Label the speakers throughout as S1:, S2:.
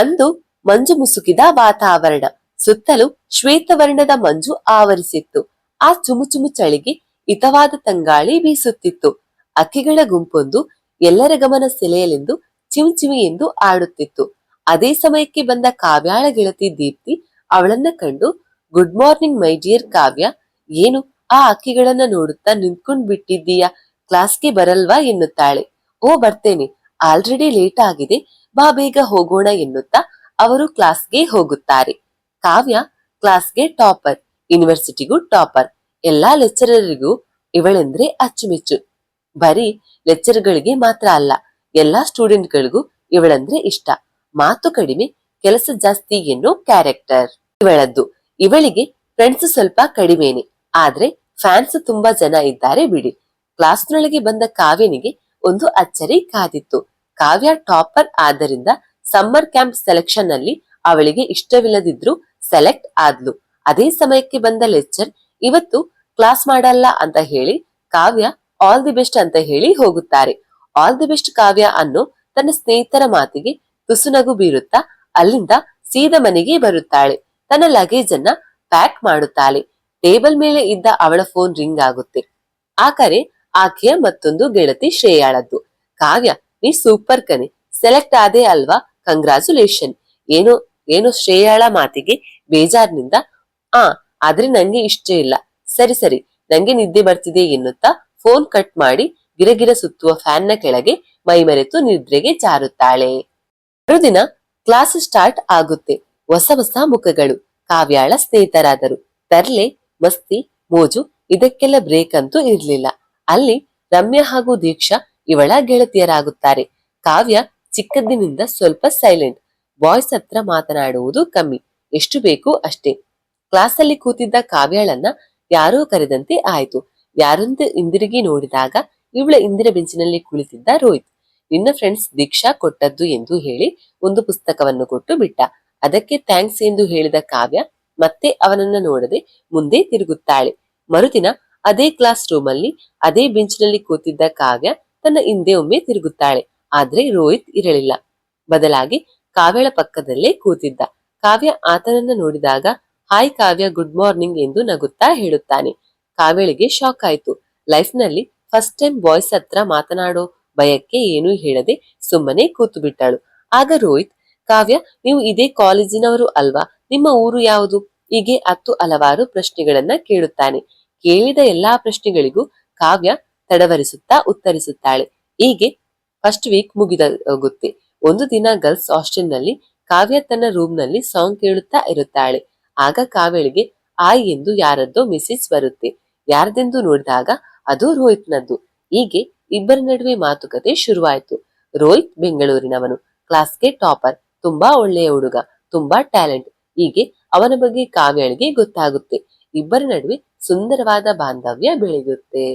S1: ಅಂದು ಮಂಜು ಮುಸುಕಿದ ವಾತಾವರಣ. ಸುತ್ತಲೂ ಶ್ವೇತವರ್ಣದ ಮಂಜು ಆವರಿಸಿತ್ತು. ಆ ಚುಮುಚುಮು ಚಳಿಗೆ ಹಿತವಾದ ತಂಗಾಳಿ ಬೀಸುತ್ತಿತ್ತು. ಅಕ್ಕಿಗಳ ಗುಂಪೊಂದು ಎಲ್ಲರ ಗಮನ ಸೆಳೆಯಲೆಂದು ಚಿವ್ ಚಿಮಿ ಎಂದು ಆಡುತ್ತಿತ್ತು. ಅದೇ ಸಮಯಕ್ಕೆ ಬಂದ ಕಾವ್ಯಾಳ ಗೆಳತಿ ದೀಪ್ತಿ ಅವಳನ್ನ ಕಂಡು, good morning my dear Kavya, ಏನು ಆ ಅಕ್ಕಿಗಳನ್ನ ನೋಡುತ್ತಾ ನಿಂತ್ಕೊಂಡ್ ಬಿಟ್ಟಿದ್ದೀಯಾ? ಕ್ಲಾಸ್ಗೆ ಬರಲ್ವಾ? ಎನ್ನುತ್ತಾಳೆ. ಓ, ಬರ್ತೇನೆ. ಆಲ್ರೆಡಿ ಲೇಟ್ ಆಗಿದೆ. ಬಾ ಬೇಗ ಹೋಗೋಣ ಎನ್ನುತ್ತಾ ಅವರು ಕ್ಲಾಸ್ಗೆ ಹೋಗುತ್ತಾರೆ. ಕಾವ್ಯ ಕ್ಲಾಸ್ಗೆ ಟಾಪರ್ ಯೂನಿವರ್ಸಿಟಿಗೂ ಟಾಪರ್ ಎಲ್ಲಾ ಲೆಕ್ಚರರಿಗೂ ಇವಳೆಂದ್ರೆ ಅಚ್ಚುಮೆಚ್ಚು. ಬರೀ ಲೆಕ್ಚರ್ಗಳಿಗೆ ಮಾತ್ರ ಅಲ್ಲ, ಎಲ್ಲಾ ಸ್ಟೂಡೆಂಟ್ಗಳಿಗೂ ಇವಳಂದ್ರೆ ಇಷ್ಟ. ಮಾತು ಕಡಿಮೆ, ಕೆಲಸ ಜಾಸ್ತಿ ಎನ್ನೋ ಕ್ಯಾರೆಕ್ಟರ್ ಇವಳದ್ದು, ಇವಳಿಗೆ ಫ್ರೆಂಡ್ಸ್ ಸ್ವಲ್ಪ ಕಡಿಮೆನೆ, ಆದ್ರೆ ಫ್ಯಾನ್ಸ್ ತುಂಬಾ ಜನ ಇದ್ದಾರೆ ಬಿಡಿ. ಕ್ಲಾಸ್ನೊಳಗೆ ಬಂದ ಕಾವ್ಯನಿಗೆ ಒಂದು ಅಚ್ಚರಿ ಕಾದಿತ್ತು. ಕಾವ್ಯ ಟಾಪರ್ ಆದ್ದರಿಂದ ಸಮ್ಮರ್ ಕ್ಯಾಂಪ್ ಸೆಲೆಕ್ಷನ್ನಲ್ಲಿ ಅವಳಿಗೆ ಇಷ್ಟವಿಲ್ಲದಿದ್ರು ಸೆಲೆಕ್ಟ್ ಆದ್ಲು. ಅದೇ ಸಮಯಕ್ಕೆ ಬಂದ ಲೆಕ್ಚರ್ ಇವತ್ತು ಕ್ಲಾಸ್ ಮಾಡಲ್ಲ ಅಂತ ಹೇಳಿ ಕಾವ್ಯ ಆಲ್ ದಿ ಬೆಸ್ಟ್ ಅಂತ ಹೇಳಿ ಹೋಗುತ್ತಾರೆ. ಆಲ್ ದಿ ಬೆಸ್ಟ್ ಕಾವ್ಯ ಅನ್ನೋ ತನ್ನ ಸ್ನೇಹಿತರ ಮಾತಿಗೆ ತುಸುನಗು ಬೀರುತ್ತಾ ಅಲ್ಲಿಂದ ಸೀದ ಮನೆಗೆ ಬರುತ್ತಾಳೆ. ತನ್ನ ಲಗೇಜ್ ಅನ್ನ ಪ್ಯಾಕ್ ಮಾಡುತ್ತಾಳೆ. ಟೇಬಲ್ ಮೇಲೆ ಇದ್ದ ಅವಳ ಫೋನ್ ರಿಂಗ್ ಆಗುತ್ತೆ. ಆ ಕರೆ ಆಕೆಯ ಮತ್ತೊಂದು ಗೆಳತಿ ಶ್ರೇಯಾಳದ್ದು. ಕಾವ್ಯ ನೀ ಸೂಪರ್ ಕನಿ ಸೆಲೆಕ್ಟ್ ಆದೆ ಅಲ್ವಾ? ಕಂಗ್ರಾಚುಲೇಷನ್ ಏನು ಏನು ಶ್ರೇಯಾಳ ಮಾತಿಗೆ ಬೇಜಾರ್ನಿಂದ, ಆ, ಆದ್ರೆ ನಂಗೆ ಇಷ್ಟ ಇಲ್ಲ. ಸರಿ ಸರಿ, ನಂಗೆ ನಿದ್ದೆ ಬರ್ತಿದೆ ಎನ್ನುತ್ತಾ ಫೋನ್ ಕಟ್ ಮಾಡಿ ಗಿರಗಿರ ಸುತ್ತುವ ಫ್ಯಾನ್ನ ಕೆಳಗೆ ಮೈಮರೆತು ನಿದ್ರೆಗೆ ಜಾರುತ್ತಾಳೆ. ಮರುದಿನ ಕ್ಲಾಸ್ ಸ್ಟಾರ್ಟ್ ಆಗುತ್ತೆ. ಹೊಸ ಹೊಸ ಮುಖಗಳು. ಕಾವ್ಯಾಳ ಸ್ನೇಹಿತರಾದರು. ತರ್ಲೆ, ಮಸ್ತಿ, ಮೋಜು ಇದಕ್ಕೆಲ್ಲ ಬ್ರೇಕ್ ಅಂತೂ ಇರ್ಲಿಲ್ಲ. ಅಲ್ಲಿ ರಮ್ಯಾ ಹಾಗೂ ದೀಕ್ಷಾ ಇವಳ ಗೆಳತಿಯರಾಗುತ್ತಾರೆ. ಕಾವ್ಯ ಚಿಕ್ಕದ್ದಿನಿಂದ ಸ್ವಲ್ಪ ಸೈಲೆಂಟ್ ಬಾಯ್ಸ್ ಹತ್ರ ಮಾತನಾಡುವುದು ಕಮ್ಮಿ. ಎಷ್ಟು ಬೇಕು ಅಷ್ಟೇ. ಕ್ಲಾಸಲ್ಲಿ ಕೂತಿದ್ದ ಕಾವ್ಯಳನ್ನ ಯಾರೋ ಕರೆದಂತೆ ಆಯ್ತು. ಯಾರೊಂದು ಹಿಂದಿರುಗಿ ನೋಡಿದಾಗ ಇವಳ ಇಂದಿರ ಬೆಂಚಿನಲ್ಲಿ ಕುಳಿತಿದ್ದ ರೋಹಿತ್. ನಿನ್ನ ಫ್ರೆಂಡ್ಸ್ ದೀಕ್ಷಾ ಕೊಟ್ಟದ್ದು ಎಂದು ಹೇಳಿ ಒಂದು ಪುಸ್ತಕವನ್ನು ಕೊಟ್ಟು ಬಿಟ್ಟ. ಅದಕ್ಕೆ ಥ್ಯಾಂಕ್ಸ್ ಎಂದು ಹೇಳಿದ ಕಾವ್ಯ ಮತ್ತೆ ಅವನನ್ನ ನೋಡದೆ ಮುಂದೆ ತಿರುಗುತ್ತಾಳೆ. ಮರುದಿನ ಅದೇ ಕ್ಲಾಸ್ ರೂಮಲ್ಲಿ ಅದೇ ಬೆಂಚಿನಲ್ಲಿ ಕೂತಿದ್ದ ಕಾವ್ಯ ತನ್ನ ಹಿಂದೆ ಒಮ್ಮೆ ತಿರುಗುತ್ತಾಳೆ. ಆದ್ರೆ ರೋಹಿತ್ ಇರಲಿಲ್ಲ. ಬದಲಾಗಿ ಕಾವ್ಯಳ ಪಕ್ಕದಲ್ಲೇ ಕೂತಿದ್ದ. ಕಾವ್ಯ ಆತನನ್ನ ನೋಡಿದಾಗ, ಹಾಯ್ ಕಾವ್ಯ, ಗುಡ್ ಮಾರ್ನಿಂಗ್ ಎಂದು ನಗುತ್ತಾ ಹೇಳುತ್ತಾನೆ. ಕಾವ್ಯಳಿಗೆ ಶಾಕ್ ಆಯ್ತು. ಲೈಫ್ನಲ್ಲಿ ಫಸ್ಟ್ ಟೈಮ್ ಬಾಯ್ಸ್ ಹತ್ರ ಮಾತನಾಡೋ ಭಯಕ್ಕೆ ಏನೂ ಹೇಳದೆ ಸುಮ್ಮನೆ ಕೂತು ಬಿಟ್ಟಳು ಆಗ ರೋಹಿತ್, ಕಾವ್ಯ, ನೀವು ಇದೇ ಕಾಲೇಜಿನವರು ಅಲ್ವಾ? ನಿಮ್ಮ ಊರು ಯಾವುದು? ಹೀಗೆ ಹತ್ತು ಹಲವಾರು ಪ್ರಶ್ನೆಗಳನ್ನ ಕೇಳುತ್ತಾನೆ. ಕೇಳಿದ ಎಲ್ಲಾ ಪ್ರಶ್ನೆಗಳಿಗೂ ಕಾವ್ಯ ತಡವರಿಸುತ್ತಾ ಉತ್ತರಿಸುತ್ತಾಳೆ. ಹೀಗೆ ಫಸ್ಟ್ ವೀಕ್ ಮುಗಿದ ಹೋಗುತ್ತೆ ಒಂದು ದಿನ ಗರ್ಲ್ಸ್ ಹಾಸ್ಟೆಲ್ನಲ್ಲಿ ಕಾವ್ಯ ತನ್ನ ರೂಮ್ನಲ್ಲಿ ಸಾಂಗ್ ಕೇಳುತ್ತಾ ಇರುತ್ತಾಳೆ. ಆಗ ಕಾವ್ಯಳಿಗೆ ಆಯ್ ಎಂದು ಯಾರದ್ದೋ ಮೆಸೇಜ್ ಬರುತ್ತೆ. ಯಾರ್ದೆಂದು ನೋಡಿದಾಗ ಅದು ರೋಹಿತ್ನದ್ದು. ಹೀಗೆ ಇಬ್ಬರ ನಡುವೆ ಮಾತುಕತೆ ಶುರುವಾಯಿತು. ರೋಹಿತ್ ಬೆಂಗಳೂರಿನವನು. ಕ್ಲಾಸ್ಗೆ ಟಾಪರ್ ತುಂಬಾ ಒಳ್ಳೆಯ ಹುಡುಗ. ತುಂಬಾ ಟ್ಯಾಲೆಂಟ್ ಹೀಗೆ ಅವನ ಬಗ್ಗೆ ಕಾವ್ಯಳಿಗೆ ಗೊತ್ತಾಗುತ್ತೆ. ಇಬ್ಬರ ನಡುವೆ ಸುಂದರವಾದ ಬಾಂಧವ್ಯ ಬೆಳೆಯುತ್ತೆ.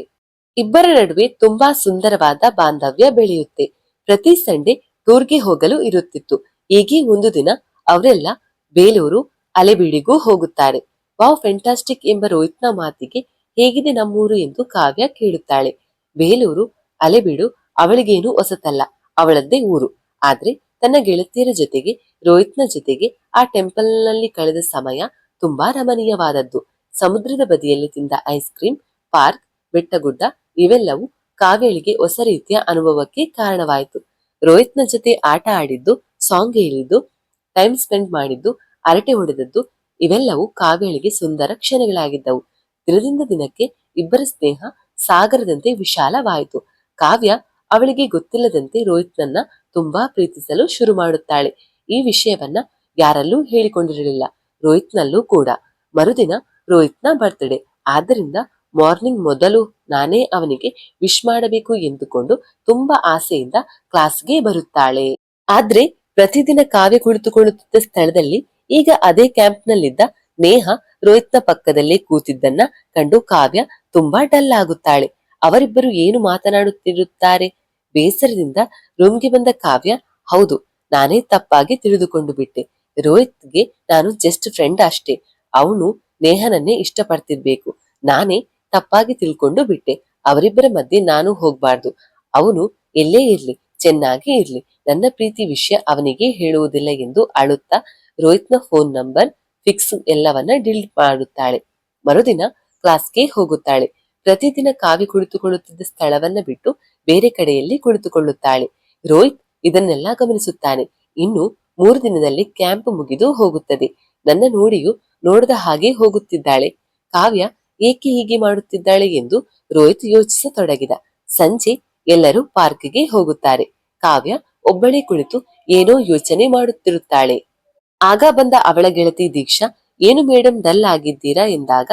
S1: ಇಬ್ಬರ ನಡುವೆ ತುಂಬಾ ಸುಂದರವಾದ ಬಾಂಧವ್ಯ ಬೆಳೆಯುತ್ತೆ. ಪ್ರತಿ ಸಂಡೆ ಟೂರ್ಗೆ ಹೋಗಲು ಇರುತ್ತಿತ್ತು. ಹೀಗೆ ಒಂದು ದಿನ ಅವರೆಲ್ಲ ಬೇಲೂರು ಅಲೆಬೀಡಿಗೂ ಹೋಗುತ್ತಾರೆ. ವಾವ್ ಫೆಂಟಾಸ್ಟಿಕ್ ಎಂಬ ರೋಹಿತ್ನ ಮಾತಿಗೆ ಹೇಗಿದೆ ನಮ್ಮೂರು ಎಂದು ಕಾವ್ಯ ಕೇಳುತ್ತಾಳೆ. ಬೇಲೂರು ಅಲೆಬೀಡು ಅವಳಿಗೇನು ಹೊಸತಲ್ಲ, ಅವಳದ್ದೇ ಊರು. ಆದ್ರೆ ತನ್ನ ಗೆಳತಿಯರ ಜೊತೆಗೆ, ರೋಹಿತ್ನ ಜೊತೆಗೆ ಆ ಟೆಂಪಲ್ನಲ್ಲಿ ಕಳೆದ ಸಮಯ ತುಂಬಾ ರಮಣೀಯವಾದದ್ದು. ಸಮುದ್ರದ ಬದಿಯಲ್ಲಿ ತಿಂದ ಐಸ್ ಕ್ರೀಮ್, ಪಾರ್ಕ್ ಬೆಟ್ಟಗುಡ್ಡ ಇವೆಲ್ಲವೂ ಕಾವೇಳಿಗೆ ಹೊಸ ರೀತಿಯ ಅನುಭವಕ್ಕೆ ಕಾರಣವಾಯಿತು. ರೋಹಿತ್ನ ಜೊತೆ ಆಟ ಆಡಿದ್ದು ಸಾಂಗ್ ಹೇಳಿದ್ದು ಟೈಮ್ ಸ್ಪೆಂಡ್ ಮಾಡಿದ್ದು, ಅರಟೆ ಹೊಡೆದದ್ದು, ಇವೆಲ್ಲವೂ ಕಾವೇಳಿಗೆ ಸುಂದರ ಕ್ಷಣಗಳಾಗಿದ್ದವು. ದಿನದಿಂದ ದಿನಕ್ಕೆ ಇಬ್ಬರ ಸ್ನೇಹ ಸಾಗರದಂತೆ ವಿಶಾಲವಾಯಿತು. ಕಾವ್ಯ ಅವಳಿಗೆ ಗೊತ್ತಿಲ್ಲದಂತೆ ರೋಹಿತ್ನನ್ನ ತುಂಬಾ ಪ್ರೀತಿಸಲು ಶುರು ಮಾಡುತ್ತಾಳೆ. ಈ ವಿಷಯವನ್ನ ಯಾರಲ್ಲೂ ಹೇಳಿಕೊಂಡಿರಲಿಲ್ಲ. ರೋಹಿತ್ನಲ್ಲೂ ಕೂಡ. ಮರುದಿನ ರೋಹಿತ್ನ ಬರ್ತ್ಡೇ ಆದ್ದರಿಂದ ಮಾರ್ನಿಂಗ್ ಮೊದಲು ನಾನೇ ಅವನಿಗೆ ವಿಶ್ ಮಾಡಬೇಕು ಎಂದುಕೊಂಡು ತುಂಬಾ ಆಸೆಯಿಂದ ಕ್ಲಾಸ್ಗೆ ಬರುತ್ತಾಳೆ. ಆದ್ರೆ ಪ್ರತಿದಿನ ಕಾವ್ಯ ಕುಳಿತುಕೊಳ್ಳುತ್ತಿದ್ದ ಸ್ಥಳದಲ್ಲಿ ಈಗ ಅದೇ ಕ್ಯಾಂಪ್ನಲ್ಲಿದ್ದ ನೇಹ ರೋಹಿತ್ನ ಪಕ್ಕದಲ್ಲಿ ಕೂತಿದ್ದನ್ನ ಕಂಡು ಕಾವ್ಯ ತುಂಬಾ ಡಲ್ ಆಗುತ್ತಾಳೆ. ಅವರಿಬ್ಬರು ಏನು ಮಾತನಾಡುತ್ತಿರುತ್ತಾರೆ? ಬೇಸರದಿಂದ ರೂಮ್ಗೆ ಬಂದ ಕಾವ್ಯ, ಹೌದು, ನಾನೇ ತಪ್ಪಾಗಿ ತಿಳಿದುಕೊಂಡು ಬಿಟ್ಟೆ. ರೋಹಿತ್ಗೆ ನಾನು ಜಸ್ಟ್ ಫ್ರೆಂಡ್ ಅಷ್ಟೇ. ಅವನು ನೇಹನನ್ನೇ ಇಷ್ಟಪಡ್ತಿರ್ಬೇಕು. ನಾನೇ ತಪ್ಪಾಗಿ ತಿಳ್ಕೊಂಡು ಬಿಟ್ಟೆ. ಅವರಿಬ್ಬರ ಮಧ್ಯೆ ನಾನು ಹೋಗ್ಬಾರ್ದು. ಅವನು ಎಲ್ಲೇ ಇರ್ಲಿ, ಚೆನ್ನಾಗಿ ಇರ್ಲಿ. ನನ್ನ ಪ್ರೀತಿ ವಿಷಯ ಅವನಿಗೆ ಹೇಳುವುದಿಲ್ಲ ಎಂದು ಅಳುತ್ತಾ ರೋಹಿತ್ನ ಫೋನ್ ನಂಬರ್, ಫಿಕ್ಸ್ ಎಲ್ಲವನ್ನ ಡಿಲೀಟ್ ಮಾಡುತ್ತಾಳೆ. ಮರುದಿನ ಕ್ಲಾಸ್ಗೆ ಹೋಗುತ್ತಾಳೆ. ಪ್ರತಿದಿನ ಕಾವಿ ಕುಳಿತುಕೊಳ್ಳುತ್ತಿದ್ದ ಸ್ಥಳವನ್ನ ಬಿಟ್ಟು ಬೇರೆ ಕಡೆಯಲ್ಲಿ ಕುಳಿತುಕೊಳ್ಳುತ್ತಾಳೆ. ರೋಹಿತ್ ಇದನ್ನೆಲ್ಲ ಗಮನಿಸುತ್ತಾನೆ. ಇನ್ನು ಮೂರು ದಿನದಲ್ಲಿ ಕ್ಯಾಂಪ್ ಮುಗಿದು ಹೋಗುತ್ತದೆ. ನನ್ನ ನೋಡಿಯೂ ನೋಡದ ಹಾಗೆ ಹೋಗುತ್ತಿದ್ದಾಳೆ. ಕಾವ್ಯ ಏಕೆ ಹೀಗೆ ಮಾಡುತ್ತಿದ್ದಾಳೆ ಎಂದು ರೋಹಿತ್ ಯೋಚಿಸತೊಡಗಿದ. ಸಂಜೆ ಎಲ್ಲರೂ ಪಾರ್ಕ್ಗೆ ಹೋಗುತ್ತಾರೆ. ಕಾವ್ಯ ಒಬ್ಬಳೇ ಕುಳಿತು ಏನೋ ಯೋಚನೆ ಮಾಡುತ್ತಿರುತ್ತಾಳೆ. ಆಗ ಬಂದ ಅವಳ ಗೆಳತಿ ದೀಕ್ಷಾ, ಏನು ಮೇಡಮ್ ಡಲ್ ಆಗಿದ್ದೀರಾ? ಎಂದಾಗ,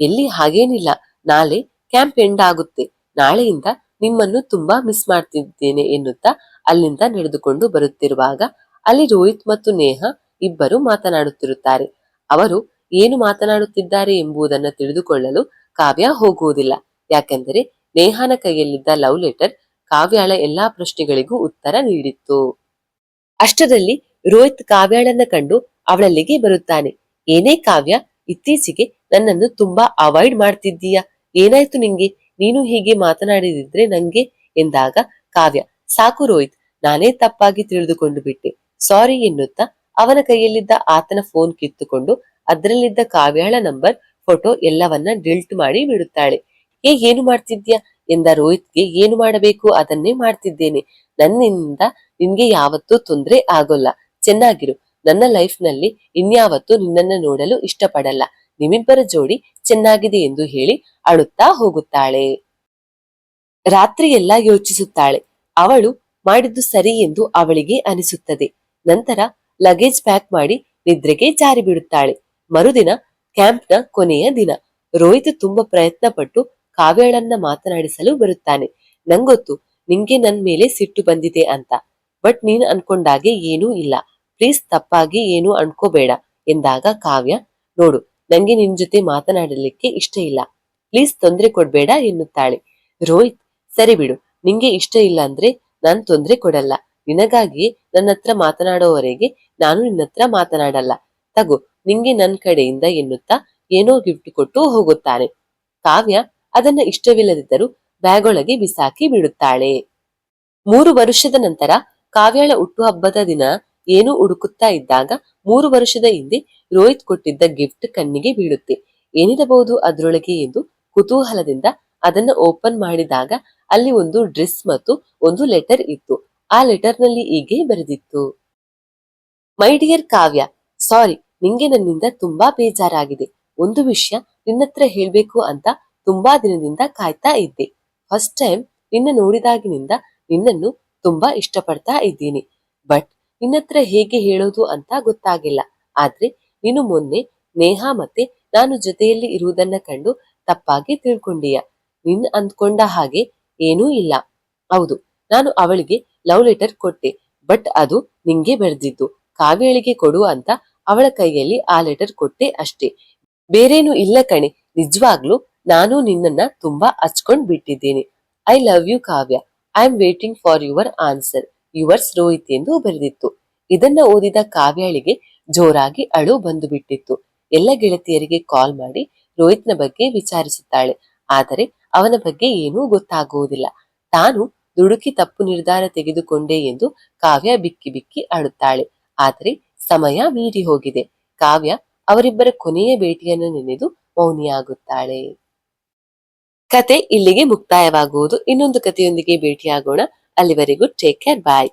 S1: ಎಲ್ಲಿ ಹಾಗೇನಿಲ್ಲ. ನಾಳೆ ಕ್ಯಾಂಪ್ ಎಂಡ್ ಆಗುತ್ತೆ. ನಾಳೆಯಿಂದ ನಿಮ್ಮನ್ನು ತುಂಬಾ ಮಿಸ್ ಮಾಡ್ತಿದ್ದೇನೆ ಎನ್ನುತ್ತಾ ಅಲ್ಲಿಂದ ನಡೆದುಕೊಂಡು ಬರುತ್ತಿರುವಾಗ ಅಲ್ಲಿ ರೋಹಿತ್ ಮತ್ತು ನೇಹ ಇಬ್ಬರು ಮಾತನಾಡುತ್ತಿರುತ್ತಾರೆ. ಅವರು ಏನು ಮಾತನಾಡುತ್ತಿದ್ದಾರೆ ಎಂಬುದನ್ನು ತಿಳಿದುಕೊಳ್ಳಲು ಕಾವ್ಯ ಹೋಗುವುದಿಲ್ಲ. ಯಾಕೆಂದರೆ ನೇಹಾನ ಕೈಯಲ್ಲಿದ್ದ ಲವ್ ಲೆಟರ್ ಕಾವ್ಯಾಳ ಎಲ್ಲಾ ಪ್ರಶ್ನೆಗಳಿಗೂ ಉತ್ತರ ನೀಡಿತ್ತು. ಅಷ್ಟರಲ್ಲಿ ರೋಹಿತ್ ಕಾವ್ಯಾಳನ್ನ ಕಂಡು ಅವಳಲ್ಲಿಗೆ ಬರುತ್ತಾನೆ. ಏನೇ ಕಾವ್ಯ, ಇತ್ತೀಚೆಗೆ ನನ್ನನ್ನು ತುಂಬಾ ಅವಾಯ್ಡ್ ಮಾಡ್ತಿದ್ದೀಯಾ? ಏನಾಯ್ತು ನಿಂಗೆ? ನೀನು ಹೀಗೆ ಮಾತನಾಡಿದಿದ್ರೆ ನಂಗೆ? ಎಂದಾಗ ಕಾವ್ಯ, ಸಾಕು ರೋಹಿತ್, ನಾನೇ ತಪ್ಪಾಗಿ ತಿಳಿದುಕೊಂಡು ಬಿಟ್ಟೆ. ಸಾರಿ ಎನ್ನುತ್ತಾ? ಅವನ ಕೈಯಲ್ಲಿದ್ದ ಆತನ ಫೋನ್ ಕಿತ್ತುಕೊಂಡು ಅದರಲ್ಲಿದ್ದ ಕಾವ್ಯಾಳ ನಂಬರ್ ಫೋಟೋ ಎಲ್ಲವನ್ನ ಡಿಲ್ಟ್ ಮಾಡಿ ಬಿಡುತ್ತಾಳೆ. ಏ, ಏನು ಮಾಡ್ತಿದ್ಯಾ? ಎಂದ ರೋಹಿತ್ಗೆ, ಏನು ಮಾಡಬೇಕು? ಅದನ್ನೇ ಮಾಡ್ತಿದ್ದೇನೆ. ನನ್ನಿಂದ ನಿನ್ಗೆ ಯಾವತ್ತೂ ತೊಂದ್ರೆ ಆಗೋಲ್ಲ. ಚೆನ್ನಾಗಿರು. ನನ್ನ ಲೈಫ್ನಲ್ಲಿ ಇನ್ಯಾವತ್ತೂ ನಿನ್ನನ್ನ ನೋಡಲು ಇಷ್ಟಪಡಲ್ಲ. ನಿಮ್ಮಿಬ್ಬರ ಜೋಡಿ ಚೆನ್ನಾಗಿದೆ ಎಂದು ಹೇಳಿ ಅಳುತ್ತಾ ಹೋಗುತ್ತಾಳೆ. ರಾತ್ರಿ ಎಲ್ಲ ಯೋಚಿಸುತ್ತಾಳೆ. ಅವಳು ಮಾಡಿದ್ದು ಸರಿ ಎಂದು ಅವಳಿಗೆ ಅನಿಸುತ್ತದೆ. ನಂತರ ಲಗೇಜ್ ಪ್ಯಾಕ್ ಮಾಡಿ ನಿದ್ರೆಗೆ ಜಾರಿ ಬಿಡುತ್ತಾಳೆ ಮರುದಿನ ಕ್ಯಾಂಪ್ನ ಕೊನೆಯ ದಿನ. ರೋಹಿತ್ ತುಂಬಾ ಪ್ರಯತ್ನ ಪಟ್ಟು ಕಾವ್ಯಾಳನ್ನ ಮಾತನಾಡಿಸಲು ಬರುತ್ತಾನೆ. ನಂಗೊತ್ತು ನಿಂಗೆ ನನ್ ಮೇಲೆ ಸಿಟ್ಟು ಬಂದಿದೆ ಅಂತ. ಬಟ್ ನೀನ್ ಅನ್ಕೊಂಡಾಗೆ ಏನೂ ಇಲ್ಲ. ಪ್ಲೀಸ್ ತಪ್ಪಾಗಿ ಏನು ಅನ್ಕೋಬೇಡ ಎಂದಾಗ ಕಾವ್ಯ, ನೋಡು, ನಂಗೆ ನಿನ್ ಜೊತೆ ಮಾತನಾಡಲಿಕ್ಕೆ ಇಷ್ಟ ಇಲ್ಲ. ಪ್ಲೀಸ್ ತೊಂದ್ರೆ ಕೊಡ್ಬೇಡ ಎನ್ನುತ್ತಾಳೆ. ರೋಹಿತ್, ಸರಿ ಬಿಡು, ನಿಂಗೆ ಇಷ್ಟ ಇಲ್ಲ ಅಂದ್ರೆ ನಾನ್ ತೊಂದ್ರೆ ಕೊಡಲ್ಲ. ನಿನಗಾಗಿ ನನ್ನ ಹತ್ರ ಮಾತನಾಡೋವರೆಗೆ ನಾನು ನಿನ್ನತ್ರ ಮಾತನಾಡಲ್ಲ. ತಗೋ ನಿಂಗೆ ನನ್ ಕಡೆಯಿಂದ ಎನ್ನುತ್ತಾ ಏನೋ ಗಿಫ್ಟ್ ಕೊಟ್ಟು ಹೋಗುತ್ತಾನೆ. ಕಾವ್ಯ ಅದನ್ನ ಇಷ್ಟವಿಲ್ಲದಿದ್ದರೂ ಬ್ಯಾಗ್ ಒಳಗೆ ಬಿಸಾಕಿ ಬಿಡುತ್ತಾಳೆ. ಮೂರು ವರ್ಷದ ನಂತರ ಕಾವ್ಯಾಳ ಹುಟ್ಟುಹಬ್ಬದ ದಿನ ಏನು ಹುಡುಕುತ್ತಾ ಇದ್ದಾಗ ಮೂರು ವರ್ಷದ ಹಿಂದೆ ರೋಹಿತ್ ಕೊಟ್ಟಿದ್ದ ಗಿಫ್ಟ್ ಕಣ್ಣಿಗೆ ಬೀಳುತ್ತೆ. ಏನಿರಬಹುದು ಅದರೊಳಗೆ ಎಂದು ಕುತೂಹಲದಿಂದ ಅದನ್ನ ಓಪನ್ ಮಾಡಿದಾಗ ಅಲ್ಲಿ ಒಂದು ಡ್ರೆಸ್ ಮತ್ತು ಒಂದು ಲೆಟರ್ ಇತ್ತು. ಆ ಲೆಟರ್ನಲ್ಲಿ ಹೀಗೆ ಬರೆದಿತ್ತು. ಮೈ ಡಿಯರ್ ಕಾವ್ಯ ಸಾರಿ ನಿಂಗೆ ನನ್ನಿಂದ ತುಂಬಾ ಬೇಜಾರಾಗಿದೆ. ಒಂದು ವಿಷಯ ನಿನ್ನತ್ರ ಹೇಳ್ಬೇಕು ಅಂತ ತುಂಬಾ ದಿನದಿಂದ ಕಾಯ್ತಾ ಇದ್ದೆ. ಫಸ್ಟ್ ಟೈಮ್ ನಿನ್ನ ನೋಡಿದಾಗಿನಿಂದ ನಿನ್ನನ್ನು ತುಂಬಾ ಇಷ್ಟಪಡ್ತಾ ಇದ್ದೀನಿ. ಬಟ್ ನಿನ್ನತ್ರ ಹೇಗೆ ಹೇಳೋದು ಅಂತ ಗೊತ್ತಾಗಿಲ್ಲ. ಆದ್ರೆ ನೀನು ಮೊನ್ನೆ ನೇಹ ಮತ್ತೆ ನಾನು ಜೊತೆಯಲ್ಲಿ ಇರುವುದನ್ನ ಕಂಡು ತಪ್ಪಾಗಿ ತಿಳ್ಕೊಂಡೀಯ. ನಿನ್ ಅಂದ್ಕೊಂಡ ಹಾಗೆ ಏನೂ ಇಲ್ಲ. ಹೌದು, ನಾನು ಅವಳಿಗೆ ಲವ್ ಲೆಟರ್ ಕೊಟ್ಟೆ. ಬಟ್ ಅದು ನಿಂಗೆ ಬೆಳೆದಿದ್ದು ಕಾವ್ಯಳಿಗೆ ಕೊಡು ಅಂತ ಅವಳ ಕೈಯಲ್ಲಿ ಆ ಲೆಟರ್ ಕೊಟ್ಟೆ ಅಷ್ಟೇ. ಬೇರೇನು ಇಲ್ಲ ಕಣೆ, ನಿಜವಾಗ್ಲೂ ನಾನು ನಿನ್ನನ್ನ ತುಂಬಾ ಹಚ್ಕೊಂಡ್ ಬಿಟ್ಟಿದ್ದೀನಿ. I love you Kavya. I am waiting for your answer yours Rohit ಎಂದು ಬರೆದಿತ್ತು. ಇದನ್ನ ಓದಿದ ಕಾವ್ಯಾಳಿಗೆ ಜೋರಾಗಿ ಅಳು ಬಂದು ಬಿಟ್ಟಿತ್ತು ಎಲ್ಲ ಗೆಳತಿಯರಿಗೆ ಕಾಲ್ ಮಾಡಿ ರೋಹಿತ್ನ ಬಗ್ಗೆ ವಿಚಾರಿಸುತ್ತಾಳೆ. ಆದರೆ ಅವನ ಬಗ್ಗೆ ಏನೂ ಗೊತ್ತಾಗುವುದಿಲ್ಲ. ತಾನು ದುಡುಕಿ ತಪ್ಪು ನಿರ್ಧಾರ ತೆಗೆದುಕೊಂಡೆ ಎಂದು ಕಾವ್ಯ ಬಿಕ್ಕಿ ಬಿಕ್ಕಿ ಅಳುತ್ತಾಳೆ. ಆದರೆ ಸಮಯ ಮೀರಿ ಹೋಗಿದೆ. ಕಾವ್ಯ ಅವರಿಬ್ಬರ ಕೊನೆಯ ಭೇಟಿಯನ್ನು ನೆನೆದು ಮೌನಿಯಾಗುತ್ತಾಳೆ. ಕತೆ ಇಲ್ಲಿಗೆ ಮುಕ್ತಾಯವಾಗುವುದು. ಇನ್ನೊಂದು ಕಥೆಯೊಂದಿಗೆ ಭೇಟಿಯಾಗೋಣ. ಅಲ್ಲಿವರೆಗೂ ಟೇಕ್ ಕೇರ್ ಬಾಯ್